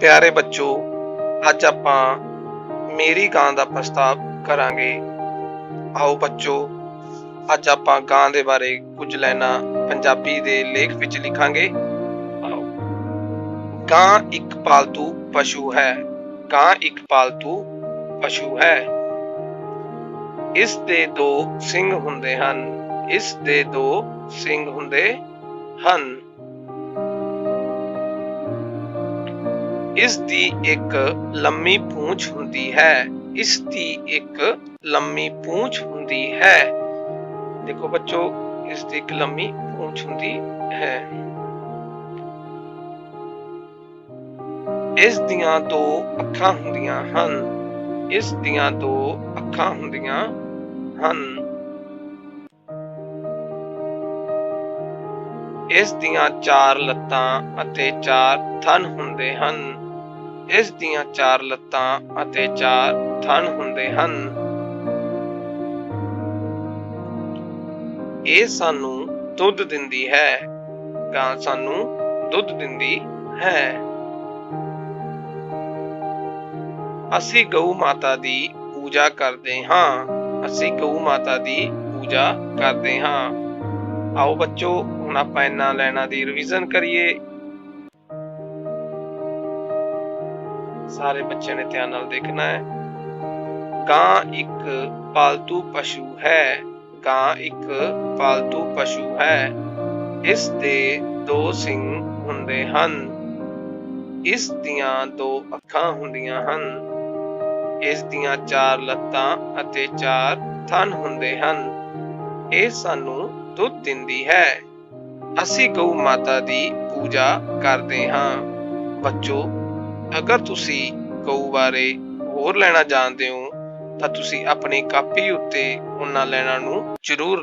ਪਿਆਰੇ ਬੱਚੋ, ਅੱਜ ਆਪਾਂ ਮੇਰੀ ਗਾਂ ਦਾ ਪ੍ਰਸਤਾਵ ਕਰਾਂਗੇ। ਆਓ ਬੱਚੋ, ਅੱਜ ਆਪਾਂ ਗਾਂ ਦੇ ਬਾਰੇ ਕੁਝ ਲੈਣਾ ਪੰਜਾਬੀ ਦੇ ਲੇਖ ਵਿੱਚ ਲਿਖਾਂਗੇ। ਆਓ। ਗਾਂ ਇੱਕ ਪਾਲਤੂ ਪਸ਼ੂ ਹੈ। ਗਾਂ ਇੱਕ ਪਾਲਤੂ ਪਸ਼ੂ ਹੈ। ਇਸ ਦੇ ਦੋ ਸਿੰਘ ਹੁੰਦੇ ਹਨ। ਇਸ ਦੇ ਦੋ ਸਿੰਘ ਹੁੰਦੇ ਹਨ। ਇਸ ਦੀ ਇੱਕ ਲੰਮੀ ਪੂੰਛ ਹੁੰਦੀ ਹੈ। ਇਸ ਦੀ ਇੱਕ ਲੰਮੀ ਪੂੰਛ ਹੁੰਦੀ ਹੈ। ਦੇਖੋ ਬੱਚੋ ਇਸ ਦੀ ਇੱਕ ਲੰਮੀ ਪੂੰਛ ਹੁੰਦੀ ਹੈ। ਇਸ ਦੀਆਂ ਦੋ ਅੱਖਾਂ ਹੁੰਦੀਆਂ ਹਨ। ਇਸ ਦੀਆਂ ਦੋ ਅੱਖਾਂ ਹੁੰਦੀਆਂ ਹਨ। ਇਸ ਦੀਆਂ ਚਾਰ ਲੱਤਾਂ ਅਤੇ ਚਾਰ ਥਨ ਹੁੰਦੇ ਹਨ। ਇਸ ਦੀਆਂ ਚਾਰ ਲੱਤਾਂ ਅਤੇ ਚਾਰ ਥਣ ਹੁੰਦੇ ਹਨ। ਇਹ ਸਾਨੂੰ ਦੁੱਧ ਦਿੰਦੀ ਹੈ ਗਾਂ ਸਾਨੂੰ ਦੁੱਧ ਦਿੰਦੀ ਹੈ। ਅਸੀਂ ਗਊ ਮਾਤਾ ਦੀ ਪੂਜਾ ਕਰਦੇ ਹਾਂ। ਅਸੀਂ ਗਊ ਮਾਤਾ ਦੀ ਪੂਜਾ ਕਰਦੇ ਹਾਂ। ਆਓ ਬੱਚੋ ਹੁਣ ਆਪਾਂ ਇਹਨਾਂ ਲੈਣਾ ਦੀ ਰਿਵੀਜ਼ਨ ਕਰੀਏ। ਸਾਰੇ ਬੱਚਿਆਂ ਨੇ ਧਿਆਨ ਨਾਲ ਦੇਖਣਾ ਹੈ। ਗਾਂ ਇੱਕ ਪਾਲਤੂ ਪਸ਼ੂ ਹੈ। ਗਾਂ ਇੱਕ ਪਾਲਤੂ ਪਸ਼ੂ ਹੈ। ਇਸ ਦੇ ਦੋ ਸਿੰਘ ਹੁੰਦੇ ਹਨ। ਇਸ ਦੀਆਂ ਦੋ ਅੱਖਾਂ ਹੁੰਦੀਆਂ ਹਨ। ਇਸ ਦੀਆਂ ਚਾਰ ਲੱਤਾਂ ਅਤੇ ਚਾਰ ਥਣ ਹੁੰਦੇ ਹਨ। ਇਹ ਸਾਨੂੰ ਦੁੱਧ ਦਿੰਦੀ ਹੈ। ਅਸੀਂ ਗਊ ਮਾਤਾ ਦੀ ਪੂਜਾ ਕਰਦੇ ਹਾਂ। ਬੱਚੋ, ਅਗਰ ਤੁਸੀਂ ਗਊ ਬਾਰੇ ਹੋਰ ਲੈਣਾ ਜਾਣਦੇ ਹੋ, ਤਾਂ ਤੁਸੀਂ ਆਪਣੀ ਕਾਪੀ ਉੱਤੇ ਉਹਨਾਂ ਲੈਣਾ ਨੂੰ ਜ਼ਰੂਰ ਲਿਖੋ